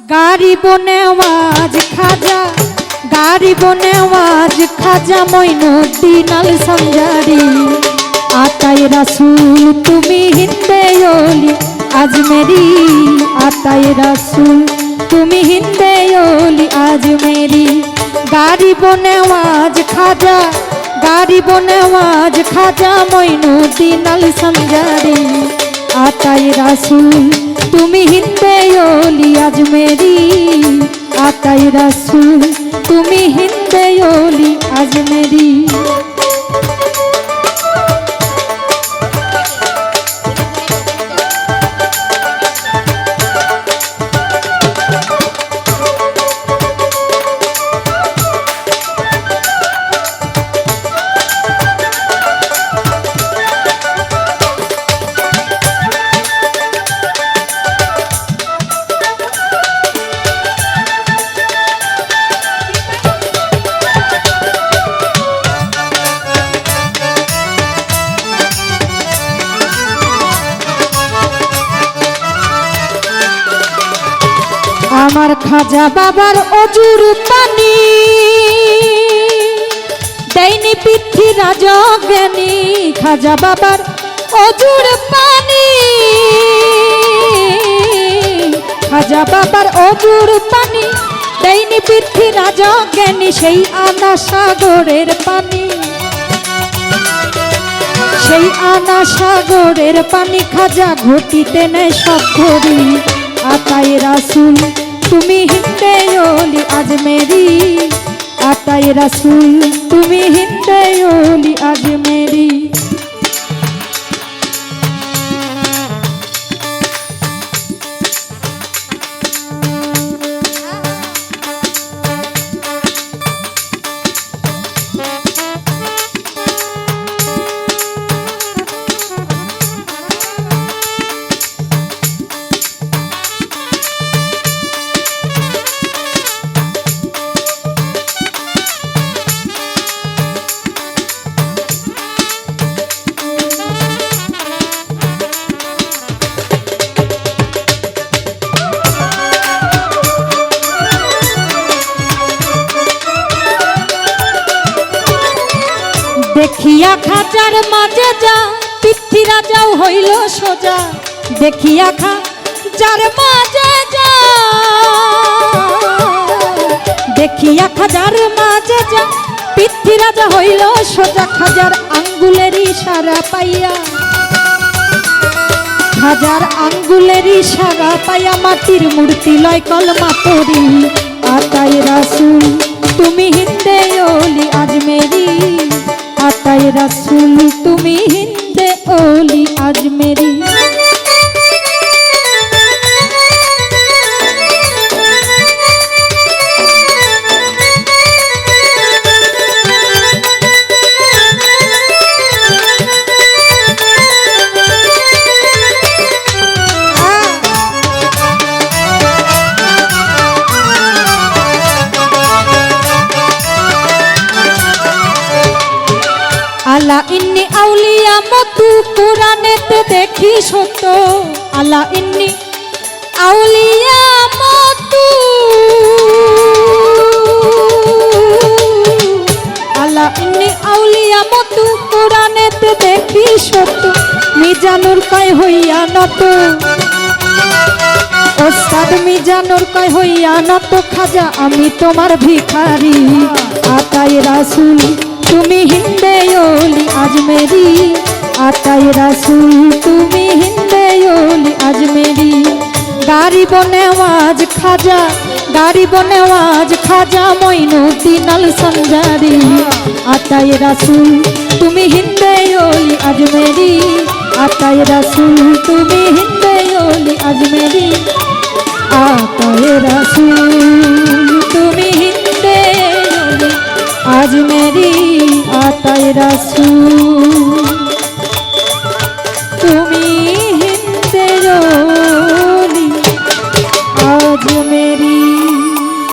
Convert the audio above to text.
গাড়ি বনেওয়াজ খাজা, গাড়ি বনেওয়াজ খাজা, মইনুদ্দিন আল সঞ্জারি আতাই রাসুল, তুমি হিন্দে ওলি আজমেরি আতাই রাসুল, তুমি হিন্দে ওলি আজমেরি গাড়ি বনেওয়াজ খাজা, গাড়ি বনেওয়াজ খাজা, মইনুদ্দিন আল সঞ্জারি আতাই রাসুল তুমি হিন্দে ওলি আজমেরি। আতাই রাসুল তুমি হিন্দে ওলি আজমেরি। আমার খাজা বাবার অজুর পানি। দেয়নি পিঠি রাজজ্ঞানী খাজা বাবার অজুর পানি। খাজা বাবার অজুর পানি, দেয়নি পিঠি রাজজ্ঞানী সেই আনা সাগরের পানি। সেই আনা সাগরের পানি খাজা ঘটিতে নেয় সব করি। আতাই রাসুল তুমি হিন্দে ওলি मेरी আতাই রাসুল তুমি দেখিয়া মাঝে যা পিথি রাজাও হইল সোজা। দেখিয়া খা, যার মাঝে যা। দেখিয়া খাজার মাঝে যা পিথি রাজা হইল সোজা। খাজার আঙ্গুলের ইশারা পাইয়া। হাজার আঙ্গুলের ইশারা পাইয়া মাটির মূর্তি লয় কলমা পড়ি আতাই রাসুল, তুমি হিন্দে ওলি আজমেরি। আতাই রাসুল তুমি আলা ইন্নি আউলিয়া মতু কোরআনেতে দেখি সত্য। আলা ইন্নি আউলিয়া মতু। আলা ইন্নি আউলিয়া মতু কোরআনেতে দেখি সত্য। মিজানুর কয় হইয়া নত। ওস্তাদ মিজানুর কয় হইয়া নত। খাজা, আমি তোমার ভিখারি। আতাই রাসুল তুমি হিন্দে ওলি আজমেরি, আতাই রাসুল, তুমি হিন্দে ওলি আজমেরি। গাড়ি বনেওয়াজ খাজা গাড়ি বনেওয়াজ খাজা মইনুদ্দিন আল সঞ্জারি আতাই রাসুল, তুমি হিন্দে ওলি আজমেরি, আতাই রাসুল, তুমি হিন্দে ওলি আজমেরি। আতায় রাসুল।